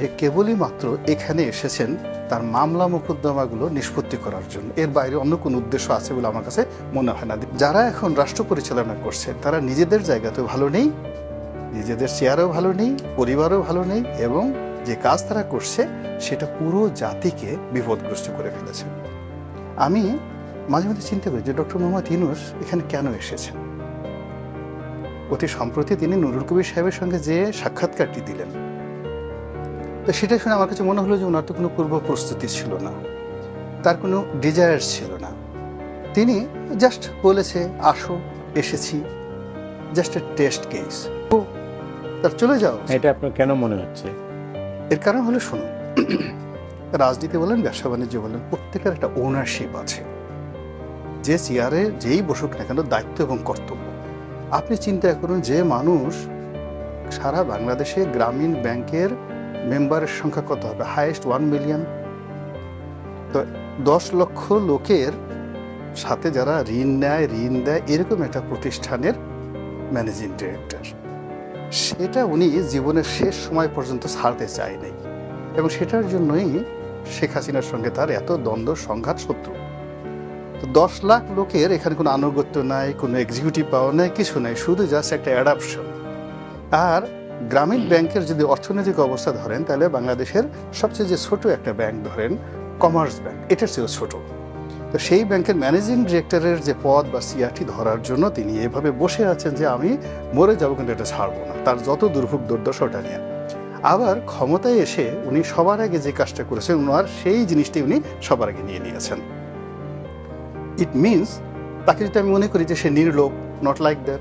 কেবলই মাত্র এখানে এসেছেন তার মামলা মোকদ্দমাগুলো নিষ্পত্তি করার জন্য। এর বাইরে অন্য কোনো উদ্দেশ্য আছে বলে আমার কাছে মনে হয় না। যারা এখন রাষ্ট্র পরিচালনা করছে, তারা নিজেদের জায়গাতেও ভালো নেই, নিজেদের চেয়ারও ভালো নেই, পরিবারও ভালো নেই এবং যে কাজ তারা করছে, সেটা পুরো জাতিকে বিপদগ্রস্ত করে ফেলেছে। আমি মাঝে মাঝে চিন্তা করি যে ডক্টর মোহাম্মদ ইউনুস এখানে কেন এসেছেন? অতি সম্প্রতি তিনি নুরুল কবির সাহেবের সঙ্গে যে সাক্ষাৎকারটি দিলেন তো সেটা শুনে আমার কাছে মনে হলো যে ওনার তো কোনো পূর্ব প্রস্তুতি ছিল না। তার কোনো ডিজায়ার ছিল না। তিনি জাস্ট বলেছে আসো এসেছি। জাস্ট এ টেস্ট কেস ও তার চলে যাও। এটা আপনার কেন মনে হচ্ছে? এর কারণ হলো শুনুন রাজনীতি বলেন ব্যবসা বাণিজ্য বলেন প্রত্যেকের একটা ওনারশিপ আছে। যে চেয়ারে যেই বসুক না কেন দায়িত্ব এবং কর্তব্য। আপনি চিন্তা করুন যে মানুষ সারা বাংলাদেশে গ্রামীণ ব্যাংকের মেম্বারের সংখ্যা কত হবে? হাইয়েস্ট ওয়ান মিলিয়ন তো দশ লক্ষ লোকের সাথে যারা ঋণ নেয়, ঋণ দেয়, এরকম একটা প্রতিষ্ঠানের ম্যানেজিং ডিরেক্টর সেটা উনি জীবনের শেষ সময় পর্যন্ত ছাড়তে চায়নি। এবং সেটার জন্যই শেখ হাসিনার সঙ্গে তার এত দ্বন্দ্ব, সংঘাত, শত্রু। তো দশ লাখ লোকের এখানে কোনো আনুগত্য নাই, কোনো এক্সিকিউটিভ পাওয়ার নাই, কিছু নাই। শুধু জাস্ট একটা অ্যাডাপশন আর গ্রামীণ ব্যাংকের যদি অর্থনৈতিক অবস্থা ধরেন, তাহলে বাংলাদেশের সবচেয়ে যে ছোট একটা ব্যাংক ধরেন, কমার্স ব্যাংক, এটার চেয়েও ছোট। তো সেই ব্যাংকের ম্যানেজিং ডিরেক্টরের যে পদ বা সিআরটি ধরার জন্য তিনি এভাবে বসে আছেন যে আমি মরে যাব কিন্তু এটা ছাড়বো না, তার যত দুর্ভোগ দুর্দশা ওটা নিয়ে। আবার ক্ষমতায় এসে উনি সবার আগে যে কাজটা করেছেন ওনার সেই জিনিসটি উনি সবার আগে নিয়ে নিয়েছেন। ইট মিনস তাকে যদি আমি মনে করি যে সে নির্লোভ নট লাইক দ্যাট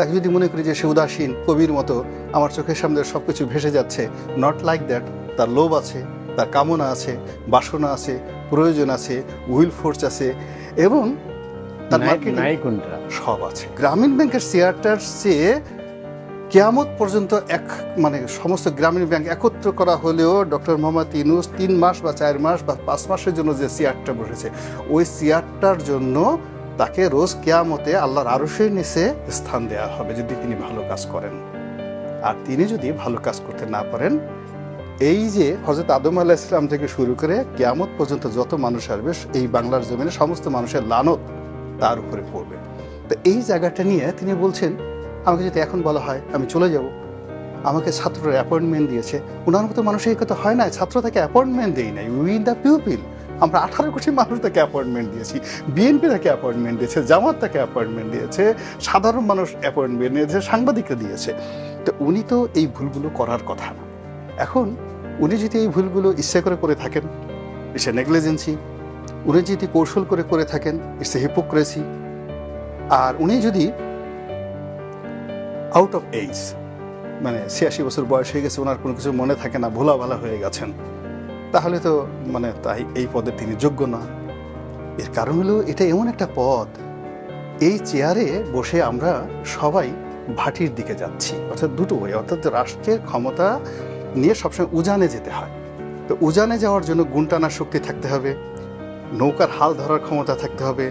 তাকে যদি মনে করি যে সে উদাসীন কবির মতো আমার চোখের সামনে সব কিছু ভেসে যাচ্ছে নট লাইক দ্যাট তার লোভ আছে তার কামনা আছে বাসনা আছে প্রয়োজন আছে উইল ফোর্স আছে এবং তার মার্কেটিং সব আছে। গ্রামীণ ব্যাংকের শেয়ারটার চেয়ে কেয়ামত পর্যন্ত এক মানে সমস্ত গ্রামীণ ব্যাংক একত্র করা হলেও ডক্টর মোহাম্মদ ইনুস তিন মাস বা চার মাস বা পাঁচ মাসের জন্য যে চেয়ারটা বসেছে ওই চেয়ারটার জন্য তাকে রোজ কেয়ামতে আল্লাহর আরশের নিচে স্থান দেওয়া হবে যদি তিনি ভালো কাজ করেন। আর তিনি যদি ভালো কাজ করতে না পারেন, এই যে হজরত আদম আলাহ ইসলাম থেকে শুরু করে কেয়ামত পর্যন্ত যত মানুষ আসবে, এই বাংলার জমিনে সমস্ত মানুষের লানত তার উপরে পড়বে। তো এই জায়গাটা নিয়ে তিনি বলছেন, আমাকে যদি এখন বলা হয়, আমি চলে যাব। আমাকে ছাত্ররা অ্যাপয়েন্টমেন্ট দিয়েছে। ওনার মতো মানুষের কথা হয় না, ছাত্র তাকে অ্যাপয়েন্টমেন্ট দেই নাই। উইন দ্য পিউপিল আমরা আঠারো কোটি মানুষ তাকে অ্যাপয়েন্টমেন্ট দিয়েছি বিএনপি তাকে অ্যাপয়েন্টমেন্ট দিয়েছে, জামাত তাকে অ্যাপয়েন্টমেন্ট দিয়েছে, সাধারণ মানুষ অ্যাপয়েন্টমেন্ট দিয়েছে সাংবাদিকরা দিয়েছে। তো উনি তো এই ভুলগুলো করার কথা না। এখন উনি যদি এই ভুলগুলো ইচ্ছা করে করে থাকেন ইটস এ নেগলিজেন্সি উনি যদি কৌশল করে করে থাকেন ইটস এ হিপোক্রেসি আর উনি যদি আউট অফ এইজ মানে ছিয়াশি বছর বয়স হয়ে গেছে, ওনার কোনো কিছু মনে থাকে না ভোলা ভালা হয়ে গেছেন। তাহলে তো মানে তাই এই পদে তিনি যোগ্য না। এর কারণ হলো এটা এমন একটা পদ। এই চেয়ারে বসে আমরা সবাই ভাটির দিকে যাচ্ছি, অর্থাৎ দুটো ওয়ে, অর্থাৎ রাষ্ট্রের ক্ষমতা নিয়ে সবসময় উজানে যেতে হয়। তো উজানে যাওয়ার জন্য গুণটানা শক্তি থাকতে হবে, নৌকার হাল ধরার ক্ষমতা থাকতে হবে,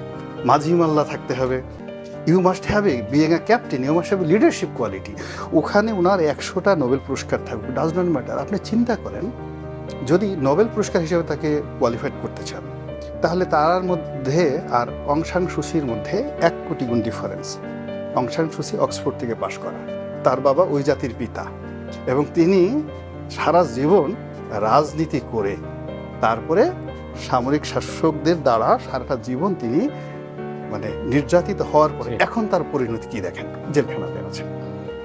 মাঝি মাল্লা থাকতে হবে। You must have a being a captain you must have leadership quality ওখানে ওনার একশোটা নোবেল পুরস্কার থাকবে। ডাজ নট ম্যাটার আপনি চিন্তা করেন যদি নোবেল পুরস্কার হিসেবে তাকে কোয়ালিফাইড করতে চান তাহলে তার মধ্যে আর অংশাং সুশির মধ্যে এক কোটি গুণ ডিফারেন্স অংশাং সুশি অক্সফোর্ড থেকে পাশ করা। তার বাবা ওই জাতির পিতা এবং তিনি সারা জীবন রাজনীতি করে তারপরে সামরিক শাসকদের দ্বারা সারাটা জীবন তিনি মানে নির্যাতিত হওয়ার পরে এখন তার পরিণতি কি দেখেন? জেলখানাতে আছে।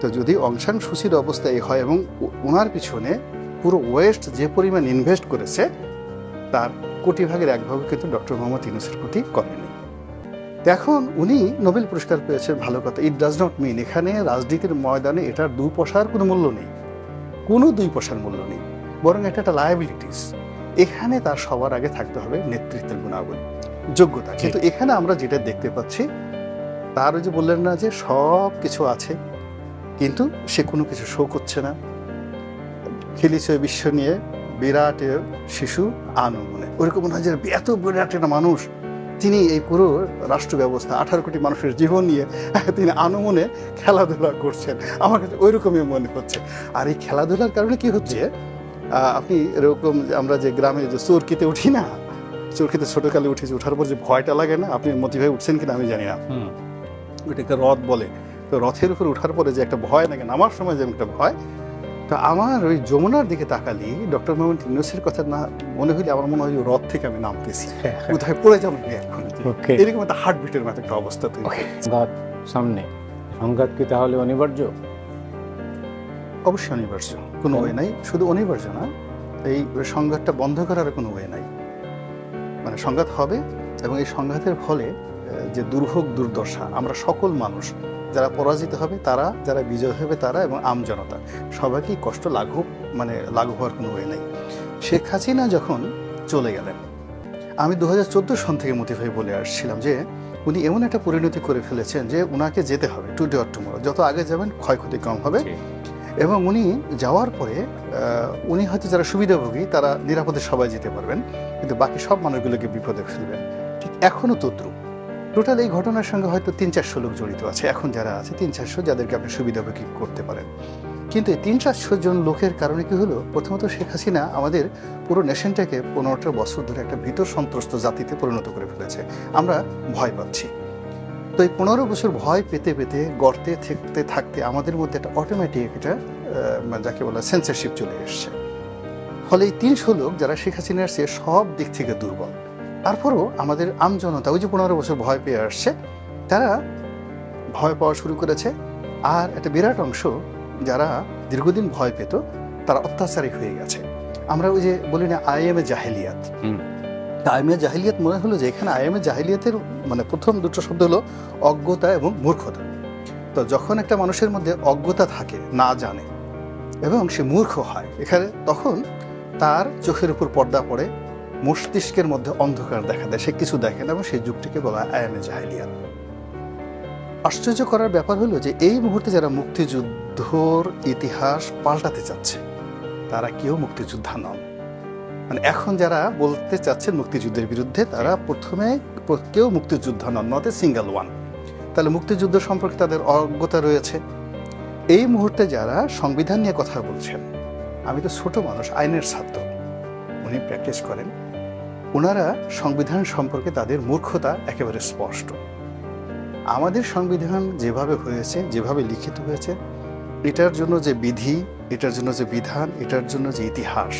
তো যদি অংশান সুশীর অবস্থা এই হয় এবং ওনার পিছনে পুরো ওয়েস্ট যে পরিমাণ ইনভেস্ট করেছে তার কোটি ভাগের এক ভাগ কিন্তু ডক্টর মোহাম্মদ ইউনুসের প্রতি করেনি। এখন উনি নোবেল পুরস্কার পেয়েছেন ভালো কথা। ইট ডাজ নট মিন এখানে রাজনীতির ময়দানে এটার দুই পয়সার কোনো মূল্য নেই। কোনো দুই পয়সার মূল্য নেই। বরং এটা একটা লায়াবিলিটিস এখানে তার সবার আগে থাকতে হবে নেতৃত্বের গুণাবলী যোগ্যতা। কিন্তু এখানে আমরা যেটা দেখতে পাচ্ছি তার ওই যে বললেন না যে সব কিছু আছে কিন্তু সে কোনো কিছু শো করছে না। খেলিছে বিশ্ব নিয়ে বিরাট শিশু আনমনে ওরকম হয় যে এত বিরাট একটা মানুষ তিনি এই পুরো রাষ্ট্র ব্যবস্থা আঠারো কোটি মানুষের জীবন নিয়ে তিনি আনমনে খেলাধুলা করছেন। আমার কাছে ওই রকমই মনে হচ্ছে। আর এই খেলাধুলার কারণে কি হচ্ছে? আপনি এরকম আমরা যে গ্রামে যে চোরকিতে উঠি না চোরকিতে ছোটকালে উঠেছি ওঠার পর যে ভয়টা লাগে না আপনি মতিভাই উঠছেন কিনা আমি জানি না। ওইটাকে রথ বলে। তো রথের উপর উঠার পরে যে একটা ভয় লাগে নামার সময় যে একটা ভয় তো আমার ওই যমুনার দিকে তাকালি ডক্টর মোহাম্মদ ইউনুসের কথা না মনে হইলে আমার মনে হয় রথ থেকে আমি নামতেছি। কোথায় পড়ে যাব এখন? ওকে। এরকম একটা হার্টবিটের মতো একটা অবস্থা তৈরি সংঘাত সামনে। সংঘাত কি তাহলে অনিবার্য? অবশ্যই অনিবার্য কোনো ওয়ে নাই। শুধু অনিবার্য না এই সংঘাতটা বন্ধ করার কোনো ওয়ে নাই। মানে সংঘাত হবে এবং এই সংঘাতের ফলে যে দুর্ভোগ দুর্দশা আমরা সকল মানুষ যারা পরাজিত হবে তারা যারা বিজয় হবে তারা এবং আম জনতা সবাইকেই কষ্ট লাঘব মানে লাঘব হওয়ার কোনো ওয়ে নেই। শেখ হাসিনা যখন চলে গেলেন আমি দু হাজার চোদ্দ সন থেকে মোটিভাই বলে আসছিলাম যে উনি এমন একটা পরিণতি করে ফেলেছেন যে উনাকে যেতে হবে টু ডে অর টুমোরো যত আগে যাবেন ক্ষয়ক্ষতি কম হবে। এবং উনি যাওয়ার পরে আহ, উনি হয়তো যারা সুবিধাভোগী তারা নিরাপদে সবাই যেতে পারবেন কিন্তু বাকি সব মানুষগুলোকে বিপদে ফেলবেন। ঠিক এখনও তদ্রুপ। টোটাল এই ঘটনার সঙ্গে হয়তো তিন চারশো লোক জড়িত আছে। এখন যারা আছে, তিন চারশো যাদেরকে আপনি সুবিধাভোগী করতে পারেন। কিন্তু এই তিন চারশো জন লোকের কারণে কি হলো? প্রথমত শেখ হাসিনা আমাদের পুরো নেশনটাকে পনেরোটা বছর ধরে একটা ভীত সন্ত্রস্ত জাতিতে পরিণত করে ফেলেছে। আমরা ভয় পাচ্ছি। তো এই পনেরো বছর ভয় পেতে পেতে, গর্তে থাকতে থাকতে আমাদের মধ্যে একটা অটোমেটিক একটা মানে যাকে বলা সেন্সারশিপ চলে এসছে। ফলে এই তিনশো লোক যারা শেখ হাসিনার সে সব দিক থেকে দুর্বল তারপরও আমাদের আমজনতা ওই যে পনেরো বছর ভয় পেয়ে আসছে তারা ভয় পাওয়া শুরু করেছে। আর একটা বিরাট অংশ যারা দীর্ঘদিন ভয় পেত তারা অত্যাচারী হয়ে গেছে। আমরা ওই যে বলি না আইএম এ জাহেলিয়াত। হুম। আইএম এ জাহেলিয়াত মনে হলো যে এখানে আইএম এ জাহেলিয়াতের মানে প্রথম দুটো শব্দ হলো অজ্ঞতা এবং মূর্খতা। তো যখন একটা মানুষের মধ্যে অজ্ঞতা থাকে না জানে এবং সে মূর্খ হয় এখানে তখন তার চোখের উপর পর্দা পড়ে মস্তিষ্কের মধ্যে অন্ধকার দেখা দেয়। সে কিছু দেখে না এবং সেই যুগটিকে বলা হয় আয়ামে আশ্চর্য করার ব্যাপার হলো যে এই মুহূর্তে যারা মুক্তিযুদ্ধর ইতিহাস পাল্টাতে চাচ্ছে, তারা কেউ মুক্তিযোদ্ধা নন। মানে এখন যারা বলতে চাচ্ছেন মুক্তিযুদ্ধের বিরুদ্ধে, তারা প্রথমে কেউ মুক্তিযোদ্ধা নন এ সিঙ্গেল ওয়ান তাহলে মুক্তিযুদ্ধ সম্পর্কে তাদের অজ্ঞতা রয়েছে। এই মুহূর্তে যারা সংবিধান নিয়ে কথা বলছেন, আমি তো ছোট মানুষ, আইনের ছাত্র, উনি প্র্যাকটিস করেন। ওনারা সংবিধান সম্পর্কে তাদের মূর্খতা একেবারে স্পষ্ট। আমাদের সংবিধান যেভাবে হয়েছে, যেভাবে লিখিত হয়েছে, এটার জন্য যে বিধি, এটার জন্য যে বিধান, এটার জন্য যে ইতিহাস,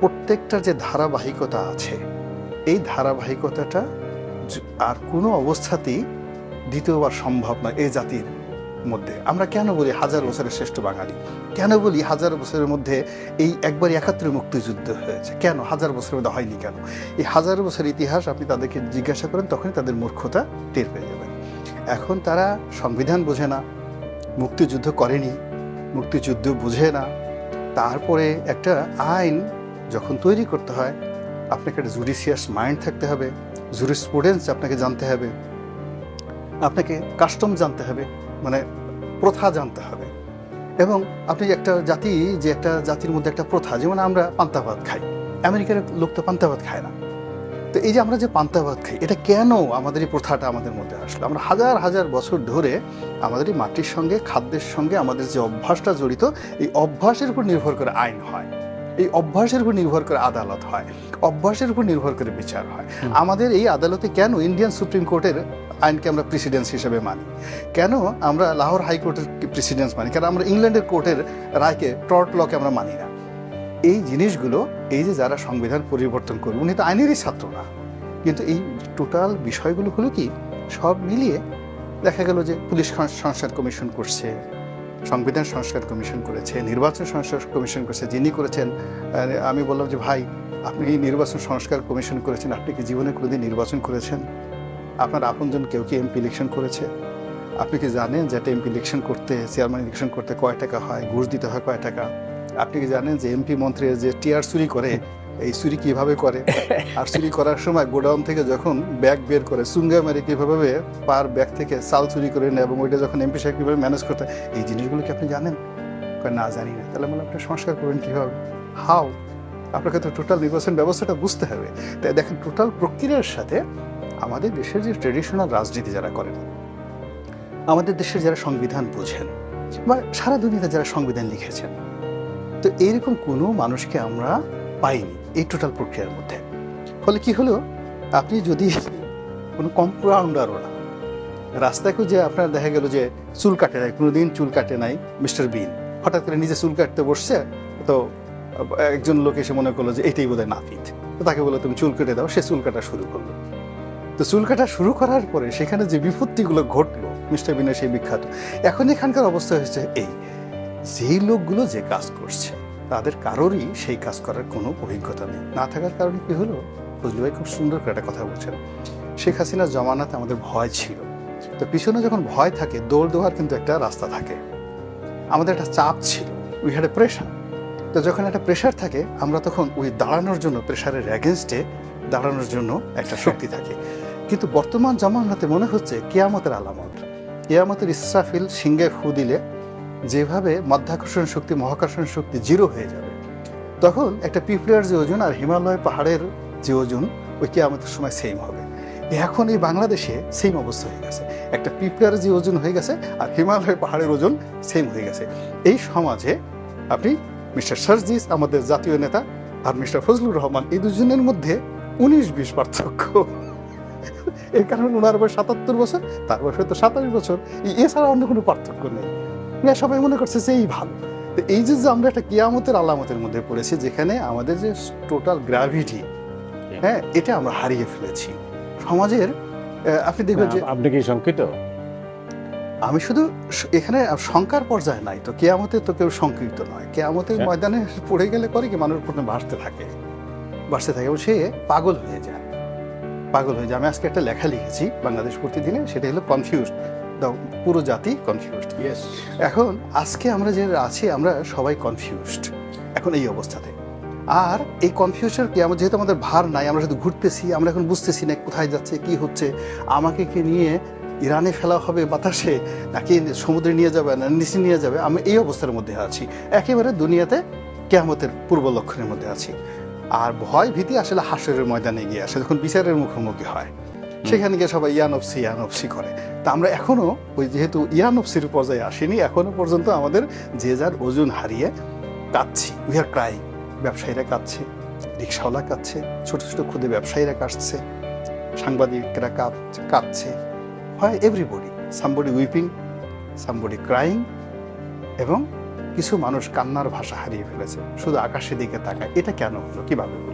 প্রত্যেকটা যে ধারাবাহিকতা আছে, এই ধারাবাহিকতাটা আর কোনো অবস্থাতেই দ্বিতীয়বার সম্ভব নয় এই জাতির। মধ্যে। আমরা কেন বলি হাজার বছরের শ্রেষ্ঠ বাঙালি? কেন বলি হাজার বছরের মধ্যে এই একবার একাত্তরে মুক্তিযুদ্ধ হয়েছে? কেন? হাজার বছরের মধ্যে হয়নি কেন? এই হাজার বছরের ইতিহাস আপনি তাদেরকে জিজ্ঞাসা করেন, তখনই তাদের মূর্খতা টের পেয়ে যাবেন। এখন তারা সংবিধান বোঝে না, মুক্তিযুদ্ধ করেনি, মুক্তিযুদ্ধ বুঝে না। তারপরে একটা আইন যখন তৈরি করতে হয়, আপনাকে একটা জুডিশিয়াস মাইন্ড থাকতে হবে জুরিস্প্রুডেন্স আপনাকে জানতে হবে, আপনাকে কাস্টম জানতে হবে। মানে প্রথা জানতে হবে। এবং আপনি একটা জাতি যে একটা জাতির মধ্যে একটা প্রথা যেমন আমরা পান্তা ভাত খাই। আমেরিকার লোক তো পান্তা ভাত খায় না। তো এই যে আমরা যে পান্তা ভাত খাই এটা কেন আমাদের এই প্রথাটা আমাদের মধ্যে আসলো? আমরা হাজার হাজার বছর ধরে আমাদের এই মাটির সঙ্গে খাদ্যের সঙ্গে আমাদের যে অভ্যাসটা জড়িত এই অভ্যাসের উপর নির্ভর করে আইন হয়। এই অভ্যাসের উপর নির্ভর করে আদালত হয়। অভ্যাসের উপর নির্ভর করে বিচার হয়। আমাদের এই আদালতে কেন ইন্ডিয়ান সুপ্রিম কোর্টের আইনকে আমরা প্রেসিডেন্স হিসেবে মানি। কেন আমরা লাহোর হাইকোর্টের প্রেসিডেন্স মানি? কেন আমরা ইংল্যান্ডের কোর্টের রায়কে টর্ট লকে আমরা মানি না? এই জিনিসগুলো, এই যে যারা সংবিধান পরিবর্তন করবে, উনি তো আইনেরই ছাত্র না। কিন্তু এই টোটাল বিষয়গুলো হলো কি, সব মিলিয়ে দেখা গেল যে পুলিশ সংস্কার কমিশন করছে, সংবিধান সংস্কার কমিশন করেছে, নির্বাচন সংস্কার কমিশন করেছে, যিনি করেছেন আমি বললাম যে, ভাই, আপনি নির্বাচন সংস্কার কমিশন করেছেন, আপনি কি জীবনে কোনোদিন নির্বাচন করেছেন? আপনার আপনজন কেউ কি এমপি ইলেকশন করেছে? আপনি কি জানেন যে এমপি ইলেকশন করতে চেয়ারম্যান ইলেকশন করতে কয় টাকা হয়? ঘুষ দিতে হয় কয় টাকা? আপনি কি জানেন যে এমপি মন্ত্রী যে টিয়ার চুরি করে, এই চুরি কীভাবে করে? আর চুরি করার সময় গোডাউন থেকে যখন ব্যাগ বের করে চুঙ্গা মেরে কীভাবে পার ব্যাগ থেকে চাল চুরি করে নেয় এবং ওইটা যখন এমপি সাহেব কীভাবে ম্যানেজ করতে এই জিনিসগুলো কি আপনি জানেন? না, জানি না। তাহলে মানে আপনি সংস্কার করবেন কীভাবে? হাও আপনাকে তো টোটাল নির্বাচন ব্যবস্থাটা বুঝতে হবে। তাই দেখেন টোটাল প্রক্রিয়ার সাথে আমাদের দেশের যে ট্রেডিশনাল রাজনীতি যারা করেন, আমাদের দেশের যারা সংবিধান বোঝেন, বা সারা দুনিয়াতে যারা সংবিধান লিখেছেন, তো এইরকম কোনো মানুষকে আমরা পাইনি এই টোটাল প্রক্রিয়ার মধ্যে। ফলে কি হলো? আপনি যদি কোনো কম্পাউন্ডারও না, রাস্তায় যে আপনার দেখা গেল যে চুল কাটে নাই, কোনোদিন চুল কাটে নাই মিস্টার বিন। হঠাৎ করে নিজে চুল কাটতে বসছে, তো একজন লোক এসে মনে করল যে এটাই বোধহয় নাপিত। তাকে বলে তুমি চুল কেটে দাও, সে চুল কাটা শুরু করল। তো চুল কাটা শুরু করার পরে সেখানে যে বিপত্তিগুলো ঘটলো, মিস্টার বিনের সেই বিখ্যাত, এখন এখানকার অবস্থা হয়েছে এই। যেই লোকগুলো যে কাজ করছে, তাদের কারোরই সেই কাজ করার কোনো অভিজ্ঞতা নেই। না থাকার কারণে কি হলো? ফজলু ভাই খুব সুন্দর করে একটা কথা বলছেন। শেখ হাসিনার জমানাতে আমাদের ভয় ছিল। তো পিছনে যখন ভয় থাকে, দৌড় দেওয়ার কিন্তু একটা রাস্তা থাকে। আমাদের একটা চাপ ছিল। উই হ্যাড এ প্রেশার তো যখন একটা প্রেশার থাকে, আমরা তখন ওই দাঁড়ানোর জন্য প্রেশারের অ্যাগেনস্টে দাঁড়ানোর জন্য একটা শক্তি থাকে। কিন্তু বর্তমান জামানাতে মনে হচ্ছে কেয়ামতের আলামত। কেয়ামতের ইসরাফিল সিংহে ফু দিলে যেভাবে মধ্যাকর্ষণ শক্তি, মহাকর্ষণ শক্তি জিরো হয়ে যাবে। তখন একটা পিঁপড়ার যে ওজন আর হিমালয় পাহাড়ের যে ওজন, ওই কেয়ামতের সময় সেম হবে। এখন এই বাংলাদেশে সেম অবস্থা হয়ে গেছে। একটা পিঁপড়ার যে ওজন হয়ে গেছে আর হিমালয় পাহাড়ের ওজন সেম হয়ে গেছে। এই সমাজে আপনি মিস্টার সার্জিস, আমাদের জাতীয় নেতা, আর মিস্টার ফজলুর রহমান, এই দুজনের মধ্যে উনিশ বিশ পার্থক্য। এর কারণ ওনার বয়স সাতাত্তর বছর তার বয়স হয়তো সাতাশ বছর। এছাড়া অন্য কোনো পার্থক্য নেই। না সবাই মনে করছে যে এই ভালো। তো এই যে আমরা একটা কিয়ামতের আলামতের মধ্যে পড়েছি যেখানে আমাদের যে টোটাল গ্র্যাভিটি হ্যাঁ এটা আমরা হারিয়ে ফেলেছি। সমাজের আপনি দেখবেন যে আপনি কি শঙ্কিত? আমি শুধু এখানে শঙ্কার পর্যায়ে নাই। তো কেয়ামতে তো কেউ শঙ্কিত নয়। কেয়ামতের হ্যাঁ। ময়দানে পড়ে গেলে করে কি মানুষ প্রথমে ভাসতে থাকে? ভাসতে থাকে এবং সে পাগল হয়ে যায়। পাগল হয়ে যায়। আমি আজকে একটা লেখা লিখেছি বাংলাদেশ প্রতিদিনে সেটা হলো কনফিউজড পুরো জাতি কনফিউজড এখন আজকে আমরা যে আছি আমরা সবাই কনফিউজড এখন এই অবস্থাতে। আর এই কনফিউশন কি আমার যেহেতু আমাদের ভার নাই আমরা শুধু ঘুরতেছি আমরা এখন বুঝতেছি না কোথায় যাচ্ছে কি হচ্ছে আমাকে কি নিয়ে ইরানে ফেলা হবে বাতাসে নাকি সমুদ্রে নিয়ে যাবে না নিচে নিয়ে যাবে আমি এই অবস্থার মধ্যে আছি। একেবারে দুনিয়াতে কেয়ামতের পূর্ব লক্ষণের মধ্যে আছি। আর ভয় ভীতি আসলে হাসরের ময়দানে গিয়ে আসে, যখন বিচারের মুখোমুখি হয়। সেখানে গিয়ে সবাই ইয়ানফসি ইয়ানফসি করে। তা আমরা এখনও ওই যেহেতু ইয়ানফসির পর্যায়ে আসিনি এখনও পর্যন্ত আমাদের যে যার ওজন হারিয়ে কাঁদছি। উই আর ক্রাই ব্যবসায়ীরা কাঁদছে, রিক্সাওয়ালা কাঁদছে, ছোট ছোট ক্ষুদে ব্যবসায়ীরা কাঁদছে, সাংবাদিকরা কাঁদ- কাঁদছে। হয় everybody somebody weeping somebody crying এবং কিছু মানুষ কান্নার ভাষা হারিয়ে ফেলেছে। শুধু আকাশের দিকে তাকায়। এটা কেন হলো? কীভাবে হলো?